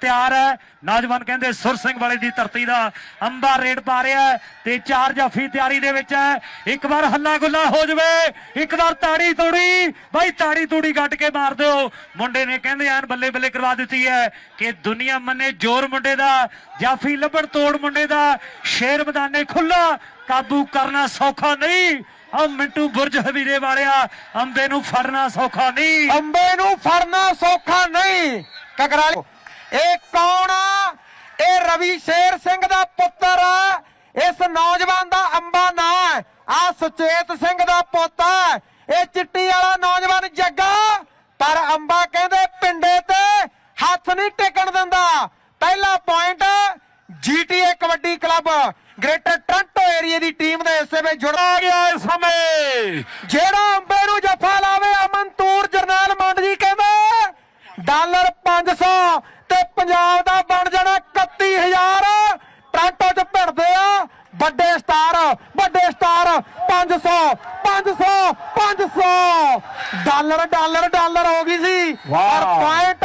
ਤਿਆਰ ਹੈ। ਨੌਜਵਾਨ ਕਹਿੰਦੇ, ਸੁਰ ਸਿੰਘ ਵਾਲੇ ਦੀ ਧਰਤੀ ਦਾ ਅੰਬਾ ਰੇਡ ਪਾ ਰਿਹਾ ਤੇ ਚਾਰ ਜਾਫੀ ਤਿਆਰੀ ਦੇ ਵਿੱਚ ਹੈ। ਇੱਕ ਵਾਰ ਹੱਲਾ ਗੁੱਲਾ ਹੋ ਜਵੇ, ਇੱਕ ਵਾਰ ਤਾੜੀ ਤੋੜੀ, ਬਾਈ ਤਾੜੀ ਤੂੜੀ ਕੱਟ ਕੇ ਮਾਰ ਦਿਓ। ਮੁੰਡੇ ਨੇ ਕਹਿੰਦੇ, ਐਨ ਬੱਲੇ ਬੱਲੇ ਕਰਵਾ ਦਿੱਤੀ ਹੈ ਕਿ ਦੁਨੀਆ ਮੰਨੇ ਜ਼ੋਰ ਮੁੰਡੇ ਦਾ, ਜਾਫੀ ਲੱਭਣ ਤੋੜ ਮੁੰਡੇ ਦਾ, ਸ਼ੇਰ ਮੈਦਾਨੇ ਖੁੱਲਾ ਕਾਬੂ ਕਰਨਾ ਸੌਖਾ ਨਹੀਂ। ਆ ਮਿੰਟੂ ਬੁਰਜ ਹਵੀਰੇ ਵਾਲਿਆ, ਅੰਬੇ ਨੂੰ ਫੜਨਾ ਸੌਖਾ ਨਹੀਂ। ਅੰਬੇ ਨੂੰ ਫੜਨਾ ਸੌਖਾ ਨਹੀਂ। ਕਕਰਾਲੀ ਇਹ ਕੌਣ ਆ? ਇਹ ਰਵੀ ਸ਼ੇਰ ਸਿੰਘ ਦਾ ਪੁੱਤਰ ਆ। ਇਸ ਨੌਜਵਾਨ ਦਾ ਅੰਬਾ ਨਾਂ ਹੈ। ਆ ਸੁਚੇਤ ਸਿੰਘ ਦਾ ਪੁੱਤ ਹੈ। ਇਹ ਚਿੱਟੀ ਵਾਲਾ ਨੌਜਵਾਨ ਜੱਗਾ। ਪਰ ਅੰਬਾ ਕਹਿੰਦੇ ਪਿੰਡੇ ਤੇ ਹੱਥ ਨਹੀਂ ਟਿਕਣ ਦਿੰਦਾ। ਪਹਿਲਾ point GTA kabaddi club greater Toronto area ਦੀ ਟੀਮ ਦੇ ਹਿੱਸੇ ਵਿੱਚ ਜੁੜਾ ਗਿਆ ਇਸ ਸਮੇਂ। ਜਿਹੜਾ ਅੰਬੇ ਨੂੰ ਜੱਫਾ ਲਾਵੇ ਅਮਨ ਤੂਰ ਜਰਨੈਲ ਮੰਡ ਜੀ ਕਹਿੰਦੇ ਡਾਲਰ 500 ਤੇ ਪੰਜਾਬ ਦਾ ਬਣ ਜਾਣਾ 31000 ਟ੍ਰਾਂਟੋ 'ਚ ਭਿੜਦੇ ਆ। ਵੱਡੇ ਸਟਾਰ ਵੱਡੇ ਸਟਾਰ 500 500 500 ਡਾਲਰ ਡਾਲਰ ਡਾਲਰ ਹੋ ਗਈ ਸੀ। ਪਰ ਪੁਆਇੰਟ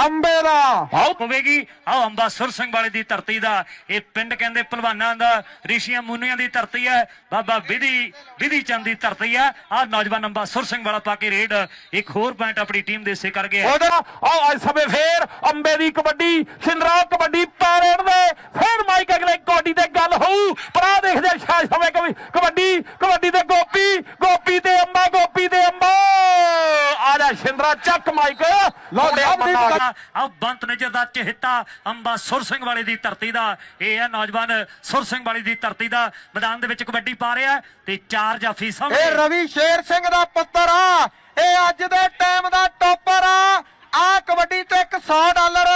ਅੰਬੇ ਦਾ। ਬਹੁਤ ਹੋਵੇਗੀ। ਆਓ ਅੰਬਾ ਸੁਰ ਸਿੰਘ ਵਾਲੇ ਦੀ ਧਰਤੀ ਦਾ ਇਹ ਪਿੰਡ ਕਹਿੰਦੇ ਪਹਿਲਵਾਨਾਂ ਦਾ ਰਿਸ਼ੀਆਂ ਮੁਨੀਆਂ ਦੀ ਧਰਤੀ ਹੈ ਬਾਬਾ ਵਿਧੀ ਵਿਧੀ ਚੰਦ ਦੀ ਧਰਤੀ ਹੈ। ਆ ਨੌਜਵਾਨ ਅੰਬਾ ਸੁਰ ਸਿੰਘ ਵਾਲਾ ਪਾ ਕੇ ਰੇਡ ਇੱਕ ਹੋਰ ਪੁਆਇੰਟ ਆਪਣੀ ਟੀਮ ਦੇ ਹਿੱਸੇ ਕਰ ਗਿਆ ਆਓ ਅੱਜ ਸਮੇਂ ਫੇਰ ਅੰਬੇ ਦੀ ਕਬੱਡੀ ਸਿੰਦਰਾ ਕਬੱਡੀ ਪੈਰੇਡ ਦੇ ਫੇਰ ਮਾਈਕ ਅਗਲੇ ਕਬੱਡੀ ਤੇ ਗੱਲ ਹੋਊ ਪਰ ਆ ਦੇਖਦੇ ਸ਼ਾਇਦ ਸਮੇਂ ਕਬੱਡੀ ਕਬੱਡੀ ਕਬੱਡੀ ਤੇ ਗੋਪੀ ਗੋਪੀ ਤੇ ਅੰਬਾ ਗੋਪੀ ਤੇ ਅੰਬਾ ਜਾ ਸਿੰਦਰਾ ਚੱਕ ਮਾਈਕ ਲੋੜਿਆ ਮੰਨਾ ਆ ਬੰਤ ਨਜਰ ਦਾ ਚਿਹਤਾ ਅੰਬਾ ਸੁਰ ਸਿੰਘ ਵਾਲੇ ਦੀ ਧਰਤੀ ਦਾ। ਇਹ ਹੈ ਨੌਜਵਾਨ ਸੁਰ ਸਿੰਘ ਵਾਲੇ ਦੀ ਧਰਤੀ ਦਾ। ਮੈਦਾਨ ਦੇ ਵਿੱਚ ਕਬੱਡੀ ਪਾ ਰਿਹਾ ਹੈ ਤੇ ਚਾਰ ਜਾਫੀ ਇਹ ਸਾਹਮਣੇ ਰਵੀ ਸ਼ੇਰ ਸਿੰਘ ਦਾ ਪੁੱਤਰ ਆ। ਇਹ ਅੱਜ ਦੇ ਟਾਈਮ ਦਾ ਟੋਪਰ ਆ ਆ ਕਬੱਡੀ ਤੇ 100 ਡਾਲਰ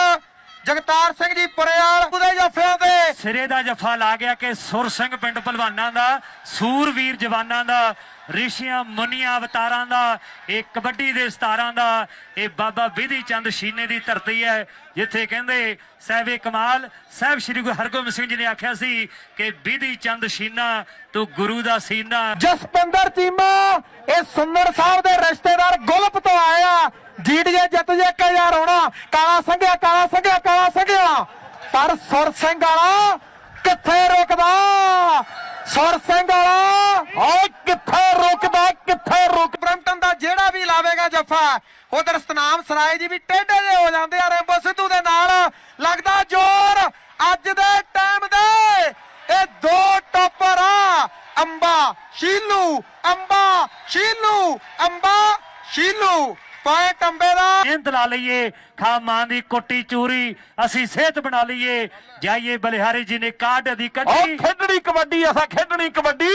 ਜਗਤਾਰ ਸਿੰਘ ਜੀ ਪੁਰੇਵਾਲ ਉਹਦੇ ਜੱਫਿਆਂ ਤੇ ਸਿਰੇ ਦਾ ਜਫਾ ਲਾ ਗਿਆ ਕਿ ਸੁਰ ਸਿੰਘ ਪਿੰਡ ਪਹਿਲਵਾਨਾਂ ਦਾ ਸੂਰਵੀਰ ਜਵਾਨਾਂ ਦਾ, ਰਿਸ਼ੀਆਂ ਮੁਨੀਆਂ ਅਵਤਾਰਾਂ ਦਾ, ਇਹ ਕਬੱਡੀ ਦੇ ਸਤਾਰਾਂ ਦਾ, ਇਹ ਬਾਬਾ ਵਿਧੀ ਚੰਦ ਸ਼ੀਨੇ ਦੀ ਧਰਤੀ ਹੈ, ਜਿੱਥੇ ਕਹਿੰਦੇ ਸਾਹਿਬੇ ਕਮਾਲ, ਸਾਹਿਬ ਸ੍ਰੀ ਗੁਰੂ ਹਰਗੋਬਿੰਦ ਸਿੰਘ ਜੀ ਨੇ ਆਖਿਆ ਸੀ ਕਿ ਵਿਧੀ ਚੰਦ ਸ਼ੀਨਾ ਤੂੰ ਗੁਰੂ ਦਾ ਸੀਨਾ। ਜਸਪਿੰਦਰ ਚੀਮਾ, ਇਹ ਸੁੰਦਰ ਸਾਹਿਬ ਦੇ ਰਿਸ਼ਤੇਦਾਰ ਗੁਲਪ ਤੋਂ ਆਇਆ। ਜੀਡੀਏ ਜਿੱਤ ਜੇ 1000 ਹੋਣਾ, ਕਾਲਾ ਸੰਘਿਆ ਕਾਲਾ ਸੰਘਿਆ ਕਾਲਾ ਸੰਘਿਆ। ਪਰ ਸੁਰ ਸਿੰਘ ਵਾਲਾ ਕਿੱਥੇ ਰੁਕਦਾ? ਸੁਰ ਸਿੰਘ ਵਾਲਾ ਓ ਕਿੱਥੇ ਰੁਕਦਾ, ਕਿੱਥੇ ਰੁਕ? ਬ੍ਰਮਟਨ ਦਾ ਜਿਹੜਾ ਵੀ ਲਾਵੇਗਾ ਜੱਫਾ, ਉਧਰ ਸਤਨਾਮ ਸਰਾਏ ਜੀ ਵੀ ਟੇਢੇ ਜੇ ਹੋ ਜਾਂਦੇ ਆ, ਰੈਂਬੋ ਸਿੱਧੂ ਦੇ ਨਾਲ। ਲੱਗਦਾ ਜ਼ੋਰ ਅੱਜ ਦੇ ਟਾਈਮ ਦੇ। ਇਹ ਦੋ ਟੋਪਰ ਆ। ਅੰਬਾ ਸ਼ੀਲੂ ਅੰਬਾ ਸ਼ੀਲੂ ਅੰਬਾ ਸ਼ੀਲੂ। ਪੁਆਇੰਟ ਅੰਬੇ ਦਾ। ਮਿਹਨਤ ਲਾ ਲਈਏ ਖਾ ਮਾਂ ਦੀ ਕੋਟੀ ਚੂਰੀ ਅਸੀਂ ਸਿਹਤ ਬਣਾ ਲਈਏ। ਜਾਈਏ ਬਲਿਹਾਰੀ ਜੀ ਨੇ ਕਾਢ ਦੀ ਉਹ ਕੱਢੀ। ਖੇਡਣੀ ਕਬੱਡੀ ਅਸਾਂ ਖੇਡਣੀ ਕਬੱਡੀ।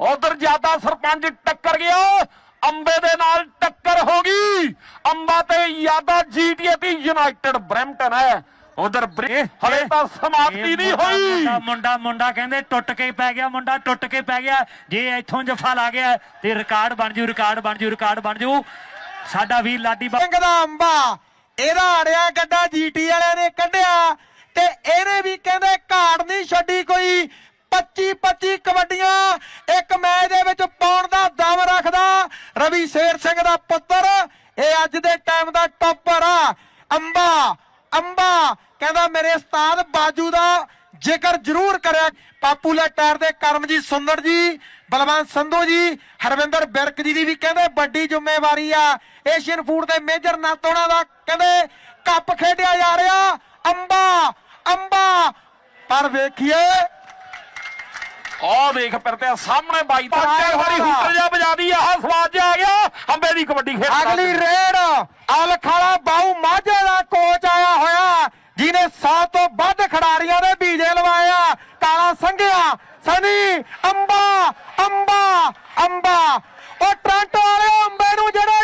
ਉਧਰ ਜ਼ਿਆਦਾ ਸਰਪੰਚ ਟੱਕਰ ਗਿਆ। ਅੰਬੇ ਦੇ ਨਾਲ ਟੱਕਰ ਹੋ ਗਈ। ਅੰਬਾ ਤੇ ਯਾਦਾ ਜੀਟੀਏ ਦੀ ਯੂਨਾਈਟਿਡ ਬ੍ਰੈਂਪਟਨ ਹੈ। ਉਧਰ ਹਲੇ ਤਾਂ ਸਮਾਪਤੀ ਨਹੀਂ ਹੋਈ। ਮੁੰਡਾ ਮੁੰਡਾ ਮੁੰਡਾ ਕਹਿੰਦੇ ਟੁੱਟ ਕੇ ਪੈ ਗਿਆ ਮੁੰਡਾ ਟੁੱਟ ਕੇ ਪੈ ਗਿਆ। ਜੇ ਇੱਥੋਂ ਜਫਾ ਲਾ ਗਿਆ ਤੇ ਰਿਕਾਰਡ ਬਣ ਜੂ ਰਿਕਾਰਡ ਬਣ ਜੂ ਰਿਕਾਰਡ ਬਣ ਜੂ। ਸਾਡਾ ਵੀਰ ਲਾਡੀ ਬਾ- ਸਿੰਘ ਦਾ ਅੰਬਾ, ਇਹਦਾ ਅੜਿਆ ਗੱਡਾ ਜੀਟੀ ਵਾਲਿਆਂ ਨੇ ਕੱਢਿਆ ਤੇ ਇਹਨੇ ਵੀ ਕਹਿੰਦੇ ਘਾੜ ਨਹੀਂ ਛੱਡੀ ਕੋਈ। 25 25 ਕਬੱਡੀਆਂ ਇੱਕ ਮੈਚ ਦੇ ਵਿੱਚ ਪਾਉਣ ਦਾ ਦਮ ਰੱਖਦਾ। ਰਵੀ ਸ਼ੇਰ ਸਿੰਘ ਦਾ ਪੁੱਤਰ, ਇਹ ਅੱਜ ਦੇ ਟਾਈਮ ਦਾ ਟੌਪਰ ਆ। ਅੰਬਾ ਅੰਬਾ, ਕਹਿੰਦਾ ਮੇਰੇ ਉਸਤਾਦ ਬਾਜੂ ਦਾ ਜੇਕਰ ਜ਼ਰੂਰ ਕਰਿਆ ਪਾਪੂਲਾ ਟਾਇਰ ਦੇ ਕਰਮਜੀਤ ਸੁੰਦਰ ਜੀ ਬਲਵੰਤ ਸੰਧੂ ਜੀ ਹਰਵਿੰਦਰ ਬਿਰਕ ਜੀ ਦੀ ਵੀ ਕਹਿੰਦੇ ਵੱਡੀ ਜ਼ਿੰਮੇਵਾਰੀ ਆ। ਏਸ਼ੀਅਨ ਫੂਡ ਦੇ ਮੇਜਰ ਨਾਤੋਣਾ ਦਾ ਕਹਿੰਦੇ ਕੱਪ ਖੇਡਿਆ ਜਾ ਰਿਹਾ ਅੰਬਾ ਅੰਬਾ। ਪਰ ਵੇਖੀਏ। ਆ ਵੇਖ ਪਰ ਤੇ ਸਾਹਮਣੇ ਬਾਈ ਤਾਂ ਵਾਰੀ ਹੁੱਟਰ ਜਾ ਵਜਾਦੀ ਆਹ ਸਵਾਦ ਆ ਗਿਆ ਅੰਬੇ ਦੀ ਕਬੱਡੀ ਖੇਡ ਅਗਲੀ ਰੇਡ ਅਲਖਾਲਾ ਬਾਉ ਮਾਝੇ ਦਾ ਕੋਚ ਆਇਆ ਹੋਇਆ ਜਿਹਨੇ 100 ਤੋਂ ਵੱਧ ਸਨੀ ਅੰਬਾ ਅੰਬਾ ਅੰਬਾ। ਉਹ ਟ੍ਰਾਂਟੋ ਵਾਲਿਓ ਅੰਬੇ ਨੂੰ ਜਿਹੜੇ